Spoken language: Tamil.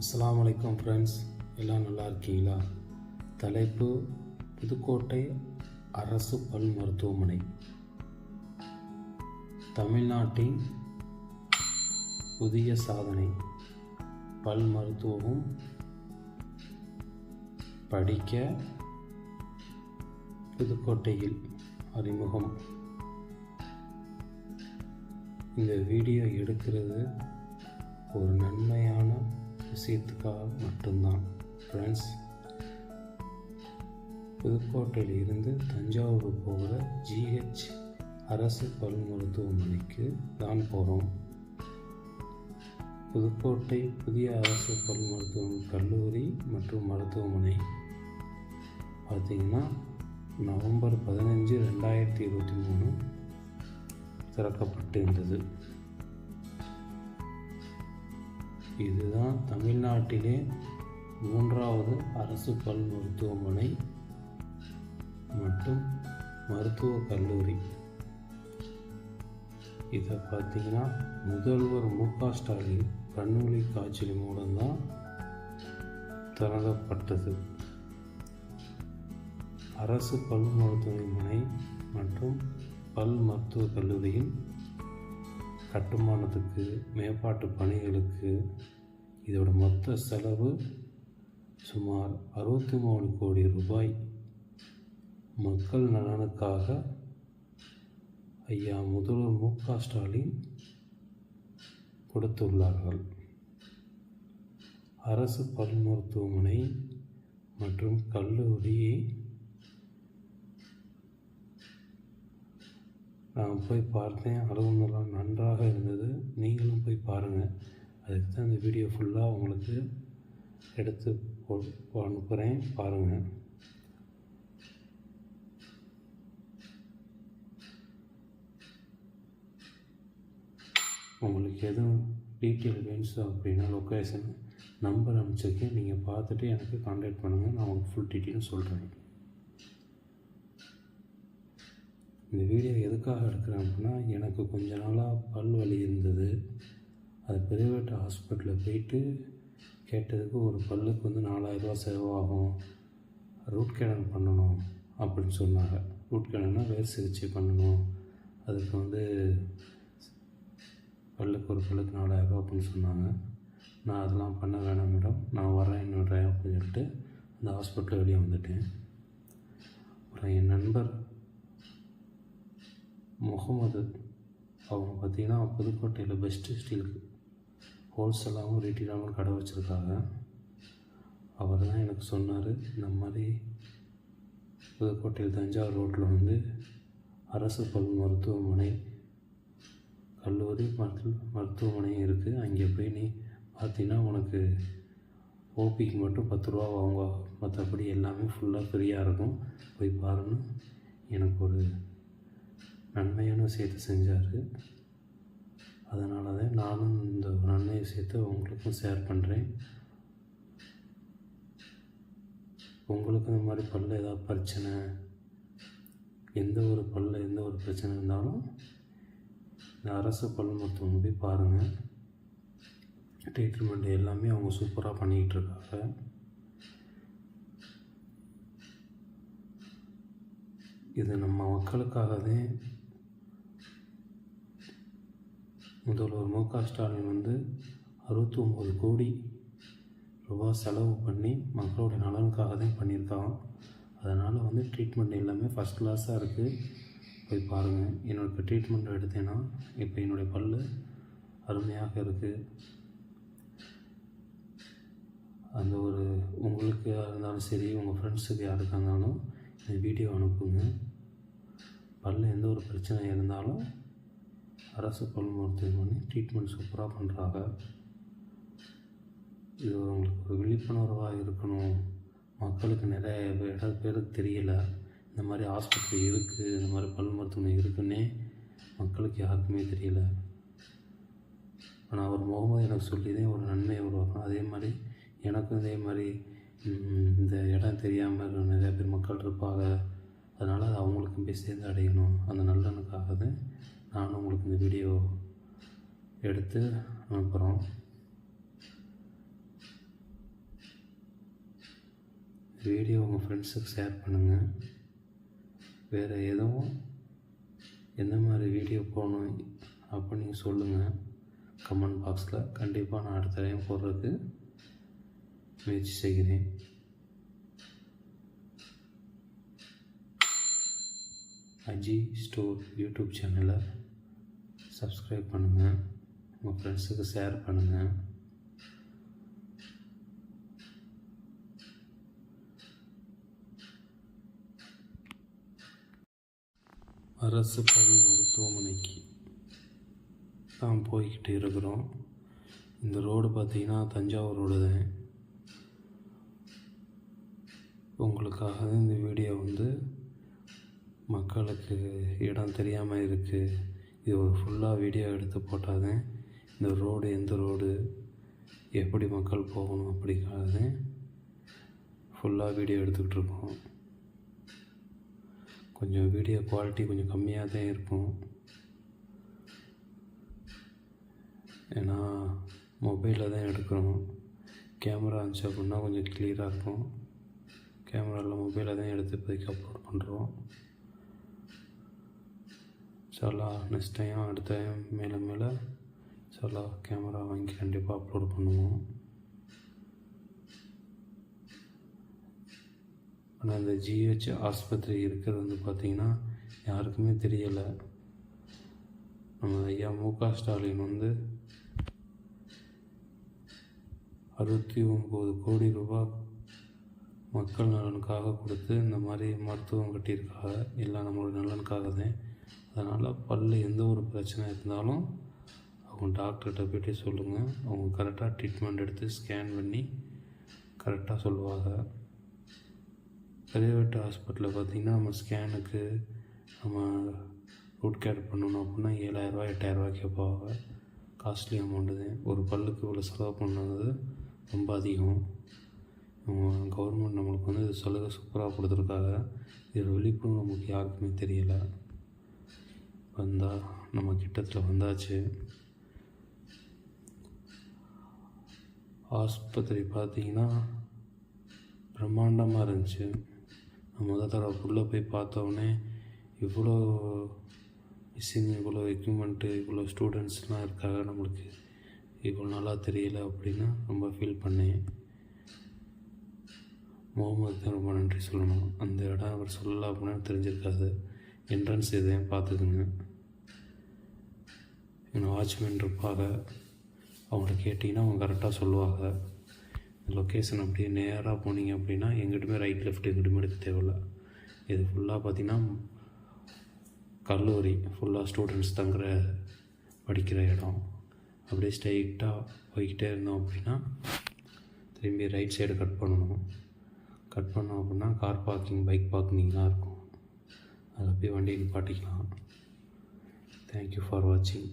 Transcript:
அஸ்லாம் வலைக்கம் ஃப்ரெண்ட்ஸ் எல்லாம் நல்லா இருக்கீங்களா? தலைப்பு புதுக்கோட்டை அரசு பல் மருத்துவமனை. தமிழ்நாட்டின் புதிய சாதனை பல் மருத்துவமும் படிக்க புதுக்கோட்டையில் அறிமுகம். இந்த வீடியோ எடுக்கிறது ஒரு நன்மையான விஷயத்துக்காக மட்டும்தான். ஃப்ரெண்ட்ஸ் புதுக்கோட்டையில் இருந்து தஞ்சாவூர் போகிற ஜிஹெச் அரசு பல் மருத்துவமனைக்கு தான் போகிறோம் புதுக்கோட்டை புதிய அரசு பல் மருத்துவம் கல்லூரி மற்றும் மருத்துவமனை. பார்த்திங்கன்னா நவம்பர் பதினஞ்சு ரெண்டாயிரத்தி இருபத்தி மூணு திறக்கப்பட்டிருந்தது. இதுதான் தமிழ்நாட்டிலே மூன்றாவது அரசு பல் மருத்துவமனை மற்றும் மருத்துவக் கல்லூரி. இதை பார்த்தீங்கன்னா முதல்வர் மு க ஸ்டாலின் கண்ணொளி காய்ச்சல் மூலம்தான் தொடங்கப்பட்டது அரசு பல் மருத்துவமனை மற்றும் பல் மருத்துவக் கல்லூரியின் கட்டுமானத்துக்கு மேம்பாட்டு பணிகளுக்கு இதோட மொத்த செலவு சுமார் அறுபத்தி மூணு கோடி ரூபாய். மக்கள் நலனுக்காக ஐயா முதல்வர் மு க ஸ்டாலின் கொடுத்துள்ளார்கள். அரசு பல் மருத்துவமனை மற்றும் கல்லூரியை நான் போய் பார்த்தேன். அளவு நல்லா நன்றாக இருந்தது. நீங்களும் போய் பாருங்கள் அதுக்கு தான் இந்த வீடியோ ஃபுல்லாக உங்களுக்கு எடுத்து அனுப்புகிறேன் பாருங்கள் உங்களுக்கு எதுவும் டீட்டெயில் வேணும் அப்படின்னா லொக்கேஷன் நம்பர் அனுப்பிச்சிருக்கேன். நீங்கள் பார்த்துட்டு எனக்கு காண்டாக்ட் பண்ணுங்கள் நான் உங்களுக்கு ஃபுல் டீட்டெயிலும் சொல்கிறேன் இந்த வீடியோ எதுக்காக எடுக்கிறேன் அப்படின்னா எனக்கு கொஞ்ச நாளாக பல் வலி இருந்தது. அது ப்ரைவேட் ஹாஸ்பிட்டலில் போயிட்டு கேட்டதுக்கு ஒரு பல்லுக்கு வந்து நாலாயிரரூவா செலவாகும். ரூட் கேனல் பண்ணணும் அப்படின்னு சொன்னாங்க. ரூட் கேனல்னால் வேர் சிகிச்சை பண்ணணும். அதுக்கு வந்து பல்லுக்கு ஒரு பல்லுக்கு நாலாயிரரூவா அப்படின்னு சொன்னாங்க. நான் அதெல்லாம் பண்ண வேணாம் மேடம். நான் வரேன் இன்னொரு அப்படின்னு சொல்லிட்டு அந்த ஹாஸ்பிட்டல் வெளியே வந்துட்டேன். அப்புறம் என் நண்பர் முகமது அவங்க பார்த்திங்கன்னா புதுக்கோட்டையில் பெஸ்ட்டு ஸ்டீலுக்கு ஹோல்சேலாகவும் ரீட்டெயிலாகவும் கடை வச்சுருக்காங்க. அவர் தான் எனக்கு சொன்னார் இந்த மாதிரி புதுக்கோட்டையில் தஞ்சாவூர் ரோட்டில் வந்து அரசு பல் மருத்துவமனை கல்லூரி மருத்துவ மருத்துவமனையும் இருக்குது அங்கே போய் நீ பார்த்தீங்கன்னா உனக்கு ஓபிக்கு மட்டும் பத்து ரூபா அவங்க மற்றபடி எல்லாமே ஃபுல்லாக ஃப்ரீயாக இருக்கும். போய் பாருன்னு எனக்கு ஒரு நன்மையான விஷயத்தை செஞ்சார். அதனால தான் நானும் இந்த நன்மை விஷயத்தை உங்களுக்கும் ஷேர் பண்ணுறேன் உங்களுக்கு இந்த மாதிரி பல்ல ஏதாவது பிரச்சனை எந்த ஒரு பல்ல எந்த ஒரு பிரச்சனை இருந்தாலும் இந்த அரசு பல் மருத்துவம் போய் பாருங்கள் ட்ரீட்மெண்ட் எல்லாமே அவங்க சூப்பராக பண்ணிக்கிட்டு இருக்காங்க. இது நம்ம மக்களுக்காகவே முதல்வர் மு க ஸ்டாலின் வந்து அறுபத்தி ஒம்பது கோடி ரூபா செலவு பண்ணி மக்களோட நலனுக்காக தான் பண்ணியிருக்கான் அதனால் வந்து ட்ரீட்மெண்ட் எல்லாமே ஃபஸ்ட் கிளாஸாக இருக்குது போய் பாருங்கள் என்னோடய ட்ரீட்மெண்ட் எடுத்தேன்னா இப்போ என்னுடைய பல் அருமையாக இருக்குது அந்த ஒரு உங்களுக்கு இருந்தாலும் சரி உங்கள் ஃப்ரெண்ட்ஸுக்கு யாருக்காக இருந்தாலும் இந்த வீடியோ அனுப்புங்க. பல்ல எந்த ஒரு பிரச்சனை இருந்தாலும் அரசு பல் மருத்துவமனை ட்ரீட்மெண்ட் சூப்பராக பண்ணுறாங்க இது அவங்களுக்கு ஒரு விழிப்புணர்வாக இருக்கணும். மக்களுக்கு நிறைய இட பேருக்கு தெரியலை. இந்த மாதிரி ஹாஸ்பிட்டல் இருக்குது இந்த மாதிரி பல் மருத்துவமனை இருக்குன்னே மக்களுக்கு யாருக்குமே தெரியல. ஆனால் அவர் முகமது எனக்கு சொல்லி தான் ஒரு நன்மையை உருவாக்கணும். அதே மாதிரி எனக்கும் இதே மாதிரி இந்த இடம் தெரியாமல் நிறைய பேர் மக்கள் இருப்பாங்க. அதனால் அது அவங்களுக்கும் போய் சேர்ந்து அடையணும். அந்த நல்லனுக்காக தான் நானும் உங்களுக்கு இந்த வீடியோ எடுத்து அனுப்புகிறோம் வீடியோ உங்கள் ஃப்ரெண்ட்ஸுக்கு ஷேர் பண்ணுங்கள் வேறு எதுவும் எந்த மாதிரி வீடியோ போகணும் அப்படின்னு சொல்லுங்கள் கமெண்ட் பாக்ஸில் கண்டிப்பாக நான் அடுத்த டைம் போடுறதுக்கு முயற்சி செய்கிறேன். அஜி ஸ்டோர் யூடியூப் சேனலை சப்ஸ்கிரைப் பண்ணுங்கள் உங்கள் ஃப்ரெண்ட்ஸுக்கு ஷேர் பண்ணுங்கள் அரசு பல் மருத்துவமனைக்கு தான் போய்கிட்டு இருக்கிறோம். இந்த ரோடு பார்த்திங்கன்னா தஞ்சாவூர் ரோடு தான். உங்களுக்காக இந்த வீடியோ வந்து மக்களுக்கு இடம் தெரியாமல் இருக்குது இது ஒரு ஃபுல்லாக வீடியோ எடுத்து போட்டால் இந்த ரோடு எந்த ரோடு எப்படி மக்கள் போகணும் அப்படிங்கிறது ஃபுல்லாக வீடியோ எடுத்துக்கிட்டு இருக்கோம் கொஞ்சம் வீடியோ குவாலிட்டி கொஞ்சம் கம்மியாக தான் இருக்கும் ஏன்னா மொபைலில் தான் எடுக்கிறோம். கேமரா இருந்துச்சு அப்படின்னா கொஞ்சம் கிளியராக இருக்கும் கேமராவில் மொபைலில் தான் எடுத்து இப்போதைக்கு அப்லோட் பண்ணுறோம் சலா நெக்ஸ்ட் டைம் அடுத்த டைம் மேலே மேலே சலா கேமரா வாங்கி கண்டிப்பாக அப்லோட் பண்ணுவோம். ஆனால் இந்த ஜிஹெச் ஆஸ்பத்திரி இருக்கிறது வந்து பார்த்திங்கன்னா யாருக்குமே தெரியலை. நம்ம ஐயா மு க ஸ்டாலின் வந்து அறுபத்தி ஒம்பது கோடி ரூபாய் மக்கள் நலனுக்காக கொடுத்து இந்த மாதிரி மருத்துவம் கட்டியிருக்காங்க. எல்லாம் நம்மளோட நலனுக்காக தான் அதனால் பல்லு எந்த ஒரு பிரச்சனை இருந்தாலும் அவங்க டாக்டர்கிட்ட போய்ட்டு சொல்லுங்கள் அவங்க கரெக்டாக ட்ரீட்மெண்ட் எடுத்து ஸ்கேன் பண்ணி கரெக்டாக சொல்லுவாங்க. ப்ரைவேட் ஹாஸ்பிட்டலில் பார்த்திங்கன்னா நம்ம ஸ்கேனுக்கு நம்ம ரூட் கேர் பண்ணணும் அப்படின்னா ஏழாயிரரூவா எட்டாயிரரூவா கேட்பாங்க. காஸ்ட்லி அமௌண்ட்டு தான் ஒரு பல்லுக்கு இவ்வளோ செலவு பண்ணது ரொம்ப அதிகம். கவர்மெண்ட் நம்மளுக்கு வந்து இது சலுகை சூப்பராக கொடுத்துருக்காங்க. இது விழிப்புணர்வு நமக்கு யாருக்குமே தெரியலை. வந்தால் நம்ம கிட்டத்தில் வந்தாச்சு. ஆஸ்பத்திரி பார்த்தீங்கன்னா பிரம்மாண்டமாக இருந்துச்சு. நான் முத தடவை உள்ளே போய் பார்த்தோன்னே இவ்வளோ மிஷின் இவ்வளோ எக்யூப்மெண்ட்டு இவ்வளோ ஸ்டூடெண்ட்ஸ்லாம் இருக்காங்க நம்மளுக்கு இவ்வளோ நல்லா தெரியல அப்படின்னு ரொம்ப ஃபீல் பண்ணேன். முகமது தான் ரொம்ப நன்றி சொல்லணும். அந்த இடம் அவர் சொல்லலை அப்படின்னா தெரிஞ்சிருக்காது. என்ட்ரன்ஸ் எதையும் பார்த்துக்குங்க. என் வாட்ச்மேன் இருப்பாங்க அவங்கள கேட்டிங்கன்னா அவங்க கரெக்டாக சொல்லுவாங்க. லொக்கேஷன் அப்படியே நேராக போனீங்க அப்படின்னா எங்கிட்டுமே ரைட் லெஃப்ட் எங்கிட்டுமே எடுக்க தேவையில்ல. இது ஃபுல்லாக பார்த்திங்கன்னா கல்லூரி ஃபுல்லாக ஸ்டூடெண்ட்ஸ் தங்குற படிக்கிற இடம். அப்படியே ஸ்ட்ரைட்டாக போய்கிட்டே இருந்தோம் அப்படின்னா திரும்பி ரைட் சைடு கட் பண்ணணும். கட் பண்ணோம் அப்படின்னா கார் பார்க்கிங் பைக் பார்க்கிங்லாம் இருக்கும். அதில் போய் வண்டியை நிப்பாட்டிக்கலாம். தேங்க்யூ ஃபார் வாட்சிங்